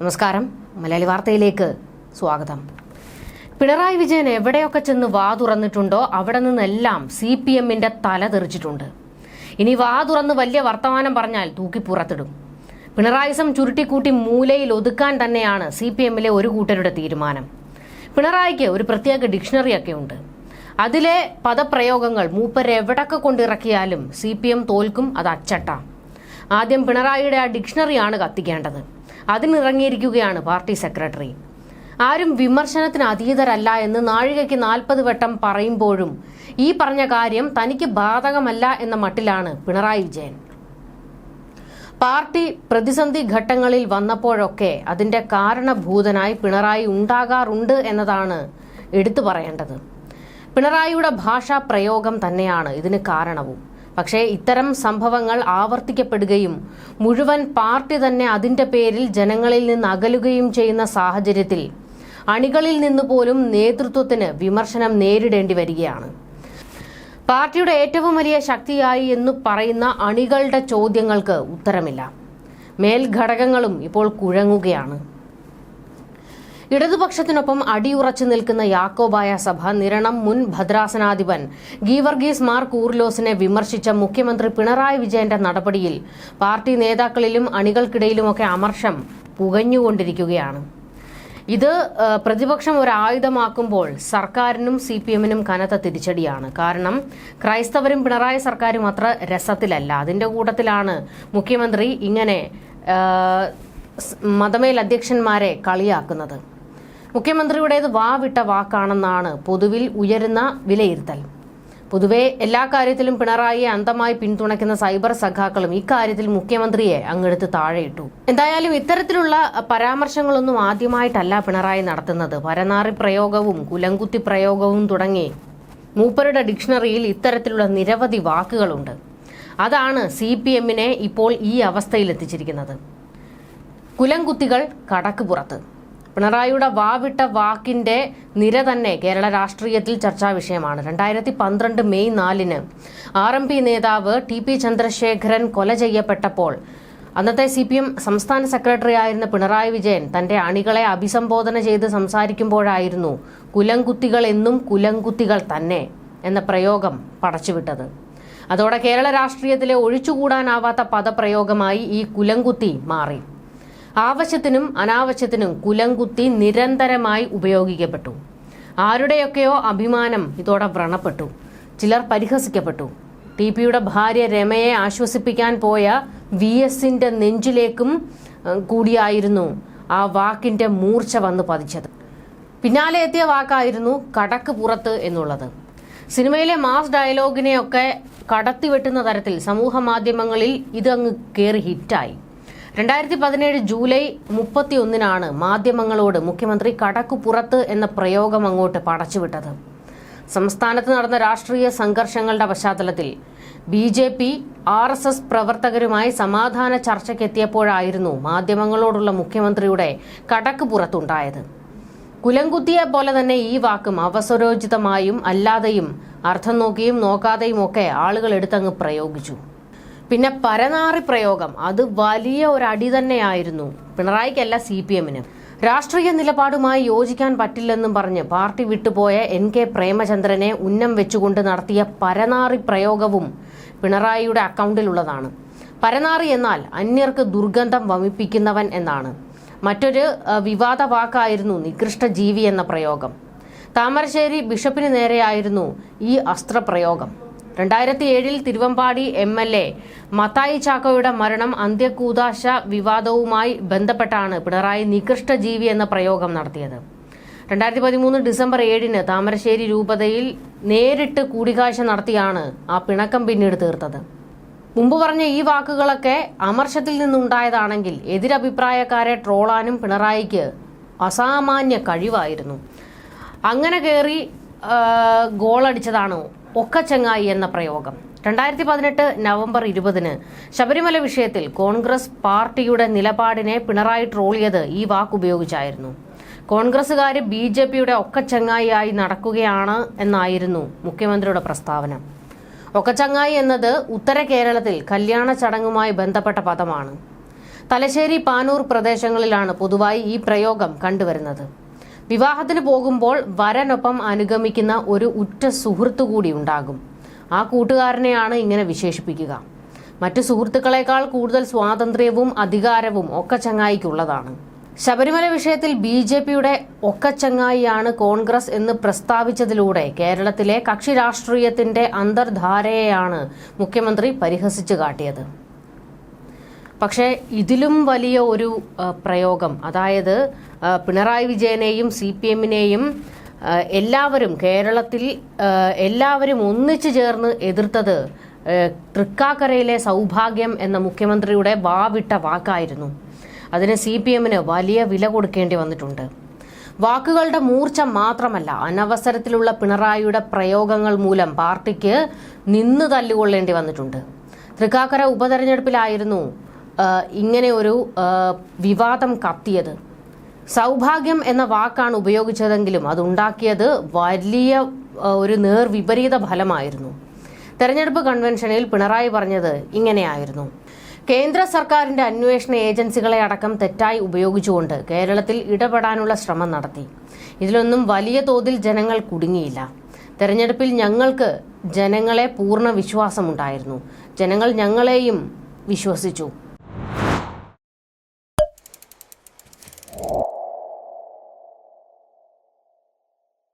നമസ്കാരം. മലയാളി വാർത്തയിലേക്ക് സ്വാഗതം. പിണറായി വിജയൻ എവിടെയൊക്കെ ചെന്ന് വാ തുറന്നിട്ടുണ്ടോ അവിടെ നിന്നെല്ലാം സി പി എമ്മിന്റെ തല തെറിച്ചിട്ടുണ്ട്. ഇനി വാ തുറന്ന് വലിയ വർത്തമാനം പറഞ്ഞാൽ തൂക്കി പുറത്തിടും. പിണറായിസം ചുരുട്ടിക്കൂട്ടി മൂലയിൽ ഒതുക്കാൻ തന്നെയാണ് സി പി എമ്മിലെ ഒരു കൂട്ടരുടെ തീരുമാനം. പിണറായിക്ക് ഒരു പ്രത്യേക ഡിക്ഷണറിയൊക്കെ ഉണ്ട്. അതിലെ പദപ്രയോഗങ്ങൾ മൂപ്പരെവിടൊക്കെ കൊണ്ടിറക്കിയാലും സി പി എം തോൽക്കും അത് അച്ചട്ട. ആദ്യം പിണറായിയുടെ ആ ഡിക്ഷണറിയാണ് കത്തിക്കേണ്ടത്. അതിനിറങ്ങിയിരിക്കുകയാണ് പാർട്ടി സെക്രട്ടറി. ആരും വിമർശനത്തിന് അതീതരല്ല എന്ന് നാഴികയ്ക്ക് നാൽപ്പത് വട്ടം പറയുമ്പോഴും ഈ പറഞ്ഞ കാര്യം തനിക്ക് ബാധകമല്ല എന്ന മട്ടിലാണ് പിണറായി വിജയൻ. പാർട്ടി പ്രതിസന്ധി ഘട്ടങ്ങളിൽ വന്നപ്പോഴൊക്കെ അതിന്റെ കാരണഭൂതനായി പിണറായി ഉണ്ടാകാറുണ്ട് എന്നതാണ് എടുത്തു പറയേണ്ടത്. പിണറായിയുടെ ഭാഷാ പ്രയോഗം തന്നെയാണ് ഇതിന് കാരണവും. പക്ഷേ ഇത്തരം സംഭവങ്ങൾ ആവർത്തിക്കപ്പെടുകയും മുഴുവൻ പാർട്ടി തന്നെ അതിന്റെ പേരിൽ ജനങ്ങളിൽ നിന്ന് അകലുകയും ചെയ്യുന്ന സാഹചര്യത്തിൽ അണികളിൽ നിന്ന് പോലും നേതൃത്വത്തിന് വിമർശനം നേരിടേണ്ടി വരികയാണ്. പാർട്ടിയുടെ ഏറ്റവും വലിയ ശക്തിയായി എന്ന് പറയുന്ന അണികളുടെ ചോദ്യങ്ങൾക്ക് ഉത്തരമില്ല. മേൽഘടകങ്ങളും ഇപ്പോൾ കുഴങ്ങുകയാണ്. ഇടതുപക്ഷത്തിനൊപ്പം അടിയുറച്ചു നിൽക്കുന്ന യാക്കോബായ സഭ നിരണം മുൻ ഭദ്രാസനാധിപൻ ഗീവർഗീസ് മാർ കൂർലോസിനെ വിമർശിച്ച മുഖ്യമന്ത്രി പിണറായി വിജയന്റെ നടപടിയിൽ പാർട്ടി നേതാക്കളിലും അണികൾക്കിടയിലുമൊക്കെ അമർഷം പുകഞ്ഞുകൊണ്ടിരിക്കുകയാണ്. ഇത് പ്രതിപക്ഷം ഒരു ആയുധമാക്കുമ്പോൾ സർക്കാരിനും സി പി എമ്മിനും കനത്ത തിരിച്ചടിയാണ്. കാരണം ക്രൈസ്തവരും പിണറായി സർക്കാരും അത്ര രസത്തിലല്ല. അതിന്റെ കൂട്ടത്തിലാണ് മുഖ്യമന്ത്രി ഇങ്ങനെ മതമേൽ അധ്യക്ഷന്മാരെ കളിയാക്കുന്നത്. മുഖ്യമന്ത്രിയുടേത് വാവിട്ട വാക്കാണെന്നാണ് പൊതുവിൽ ഉയരുന്ന വിലയിരുത്തൽ. പൊതുവെ എല്ലാ കാര്യത്തിലും പിണറായിയെ അന്തമായി പിന്തുണയ്ക്കുന്ന സൈബർ സഖാക്കളും ഇക്കാര്യത്തിൽ മുഖ്യമന്ത്രിയെ അങ്ങെടുത്ത് താഴെയിട്ടു. എന്തായാലും ഇത്തരത്തിലുള്ള പരാമർശങ്ങളൊന്നും ആദ്യമായിട്ടല്ല പിണറായി നടത്തുന്നത്. പരനാറി പ്രയോഗവും കുലങ്കുത്തി പ്രയോഗവും തുടങ്ങി മൂപ്പരുടെ ഡിക്ഷണറിയിൽ ഇത്തരത്തിലുള്ള നിരവധി വാക്കുകളുണ്ട്. അതാണ് സി പി എമ്മിനെ ഇപ്പോൾ ഈ കുലംകുത്തികൾ കടക്ക് പുറത്ത്. പിണറായിയുടെ വാവിട്ട വാക്കിന്റെ നിര തന്നെ കേരള രാഷ്ട്രീയത്തിൽ ചർച്ചാ വിഷയമാണ്. രണ്ടായിരത്തി പന്ത്രണ്ട് മെയ് നാലിന് ആർ എം പി നേതാവ് ടി പി ചന്ദ്രശേഖരൻ കൊല ചെയ്യപ്പെട്ടപ്പോൾ അന്നത്തെ സി പി എം സംസ്ഥാന സെക്രട്ടറി ആയിരുന്ന പിണറായി വിജയൻ തന്റെ അണികളെ അഭിസംബോധന ചെയ്ത് സംസാരിക്കുമ്പോഴായിരുന്നു കുലംകുത്തികൾ എന്നും കുലംകുത്തികൾ തന്നെ എന്ന പ്രയോഗം പടച്ചുവിട്ടത്. അതോടെ കേരള രാഷ്ട്രീയത്തിലെ ഒഴിച്ചുകൂടാനാവാത്ത പദപ്രയോഗമായി ഈ കുലംകുത്തി മാറി. ആവശ്യത്തിനും അനാവശ്യത്തിനും കുലംകുത്തി നിരന്തരമായി ഉപയോഗിക്കപ്പെട്ടു. ആരുടെയൊക്കെയോ അഭിമാനം ഇതോടെ വ്രണപ്പെട്ടു. ചിലർ പരിഹസിക്കപ്പെട്ടു. ടി പിയുടെ ഭാര്യ രമയെ ആശ്വസിപ്പിക്കാൻ പോയ വി എസിന്റെ നെഞ്ചിലേക്കും കൂടിയായിരുന്നു ആ വാക്കിന്റെ മൂർച്ച വന്ന് പതിച്ചത്. പിന്നാലെ എത്തിയ വാക്കായിരുന്നു കടക്ക് പുറത്ത് എന്നുള്ളത്. സിനിമയിലെ മാസ് ഡയലോഗിനെയൊക്കെ കടത്തിവെട്ടുന്ന തരത്തിൽ സമൂഹ മാധ്യമങ്ങളിൽ ഇതങ്ങ് കയറി ഹിറ്റായി. രണ്ടായിരത്തി പതിനേഴ് ജൂലൈ മുപ്പത്തി ഒന്നിനാണ് മാധ്യമങ്ങളോട് മുഖ്യമന്ത്രി കടക്കുപുറത്ത് എന്ന പ്രയോഗം അങ്ങോട്ട് പടച്ചുവിട്ടത്. സംസ്ഥാനത്ത് നടന്ന രാഷ്ട്രീയ സംഘർഷങ്ങളുടെ പശ്ചാത്തലത്തിൽ B J P R S S പ്രവർത്തകരുമായി സമാധാന ചർച്ചയ്ക്കെത്തിയപ്പോഴായിരുന്നു മാധ്യമങ്ങളോടുള്ള മുഖ്യമന്ത്രിയുടെ കടക്ക് പുറത്തുണ്ടായത് കുലംകുത്തിയെ പോലെ തന്നെ ഈ വാക്കും അവസരോചിതമായും അല്ലാതെയും അർത്ഥം നോക്കിയും നോക്കാതെയും ഒക്കെ ആളുകൾ എടുത്തങ്ങ് പ്രയോഗിച്ചു. പിന്നെ പരനാറി പ്രയോഗം അത് വലിയ അടി തന്നെയായിരുന്നു. പിണറായിക്കല്ല സി പി എമ്മിന്. രാഷ്ട്രീയ നിലപാടുമായി യോജിക്കാൻ പറ്റില്ലെന്നും പറഞ്ഞ് പാർട്ടി വിട്ടുപോയ എൻ കെ പ്രേമചന്ദ്രനെ ഉന്നം വെച്ചുകൊണ്ട് നടത്തിയ പരനാറി പ്രയോഗവും പിണറായിയുടെ അക്കൗണ്ടിലുള്ളതാണ്. പരനാറി എന്നാൽ അന്യർക്ക് ദുർഗന്ധം വമിപ്പിക്കുന്നവൻ എന്നാണ്. മറ്റൊരു വിവാദ വാക്കായിരുന്നു നികൃഷ്ട ജീവി എന്ന പ്രയോഗം. താമരശ്ശേരി ബിഷപ്പിന് നേരെയായിരുന്നു ഈ അസ്ത്രപ്രയോഗം. രണ്ടായിരത്തി ഏഴിൽ Thiruvambady M L A Mathai ചാക്കോയുടെ മരണം അന്ത്യകൂതാശ വിവാദവുമായി ബന്ധപ്പെട്ടാണ് പിണറായി നികൃഷ്ട ജീവി എന്ന പ്രയോഗം നടത്തിയത്. രണ്ടായിരത്തി പതിമൂന്ന് ഡിസംബർ ഏഴിന് താമരശ്ശേരി രൂപതയിൽ നേരിട്ട് കൂടിക്കാഴ്ച നടത്തിയാണ് ആ പിണക്കം പിന്നീട് തീർത്തത്. മുമ്പ് പറഞ്ഞ ഈ വാക്കുകളൊക്കെ അമർഷത്തിൽ നിന്നുണ്ടായതാണെങ്കിൽ എതിരഭിപ്രായക്കാരെ ട്രോളാനും പിണറായിക്ക് അസാമാന്യ കഴിവായിരുന്നു. അങ്ങനെ കയറി ഗോളടിച്ചതാണ് ഒക്കച്ചങ്ങായി എന്ന പ്രയോഗം. രണ്ടായിരത്തി പതിനെട്ട് നവംബർ ഇരുപതിന് ശബരിമല വിഷയത്തിൽ കോൺഗ്രസ് പാർട്ടിയുടെ നിലപാടിനെ പിണറായി ട്രോളിയത് ഈ വാക്കുപയോഗിച്ചായിരുന്നു കോൺഗ്രസുകാർ ബി ജെ പിയുടെ ഒക്കച്ചങ്ങായിയായി നടക്കുകയാണ് എന്നായിരുന്നു മുഖ്യമന്ത്രിയുടെ പ്രസ്താവന. ഒക്കച്ചങ്ങായി എന്നത് ഉത്തര കേരളത്തിൽ കല്യാണ ചടങ്ങുമായി ബന്ധപ്പെട്ട പദമാണ്. തലശ്ശേരി പാനൂർ പ്രദേശങ്ങളിലാണ് പൊതുവായി ഈ പ്രയോഗം കണ്ടുവരുന്നത്. വിവാഹത്തിന് പോകുമ്പോൾ വരനൊപ്പം അനുഗമിക്കുന്ന ഒരു ഉറ്റ സുഹൃത്തു കൂടി ഉണ്ടാകും. ആ കൂട്ടുകാരനെയാണ് ഇങ്ങനെ വിശേഷിപ്പിക്കുക. മറ്റു സുഹൃത്തുക്കളെക്കാൾ കൂടുതൽ സ്വാതന്ത്ര്യവും അധികാരവും ഒക്കെ ചങ്ങായിക്കുള്ളതാണ് ശബരിമല വിഷയത്തിൽ ബി ജെ പിയുടെ ഒക്കച്ചങ്ങായിയാണ് കോൺഗ്രസ് എന്ന് പ്രസ്താവിച്ചതിലൂടെ കേരളത്തിലെ കക്ഷി രാഷ്ട്രീയത്തിന്റെ അന്തർധാരയെയാണ് മുഖ്യമന്ത്രി പരിഹസിച്ചു കാട്ടിയത്. പക്ഷേ ഇതിലും വലിയ ഒരു പ്രയോഗം. അതായത് പിണറായി വിജയനെയും സി പി എമ്മിനെയും എല്ലാവരും കേരളത്തിൽ എല്ലാവരും ഒന്നിച്ചു ചേർന്ന് എതിർത്തത് തൃക്കാക്കരയിലെ സൗഭാഗ്യം എന്ന മുഖ്യമന്ത്രിയുടെ വാവിട്ട വാക്കായിരുന്നു. അതിന് സി പി എമ്മിന് വലിയ വില കൊടുക്കേണ്ടി വന്നിട്ടുണ്ട്. വാക്കുകളുടെ മൂർച്ച മാത്രമല്ല അനവസരത്തിലുള്ള പിണറായിയുടെ പ്രയോഗങ്ങൾ മൂലം പാർട്ടിക്ക് നിന്ന് തല്ലുകൊള്ളേണ്ടി വന്നിട്ടുണ്ട്. തൃക്കാക്കര ഉപതെരഞ്ഞെടുപ്പിലായിരുന്നു ഇങ്ങനെ ഒരു വിവാദം കത്തിയത്. സൗഭാഗ്യം എന്ന വാക്കാണ് ഉപയോഗിച്ചതെങ്കിലും അതുണ്ടാക്കിയത് വലിയ ഒരു നേർവിപരീത ഫലമായിരുന്നു. തെരഞ്ഞെടുപ്പ് കൺവെൻഷനിൽ പിണറായി പറഞ്ഞത് ഇങ്ങനെയായിരുന്നു. കേന്ദ്ര സർക്കാരിന്റെ അന്വേഷണ ഏജൻസികളെ അടക്കം തെറ്റായി ഉപയോഗിച്ചുകൊണ്ട് കേരളത്തിൽ ഇടപെടാനുള്ള ശ്രമം നടത്തി. ഇതിലൊന്നും വലിയ തോതിൽ ജനങ്ങൾ കുടുങ്ങിയില്ല. തെരഞ്ഞെടുപ്പിൽ ഞങ്ങൾക്ക് ജനങ്ങളെ പൂർണ വിശ്വാസമുണ്ടായിരുന്നു. ജനങ്ങൾ ഞങ്ങളെയും വിശ്വസിച്ചു.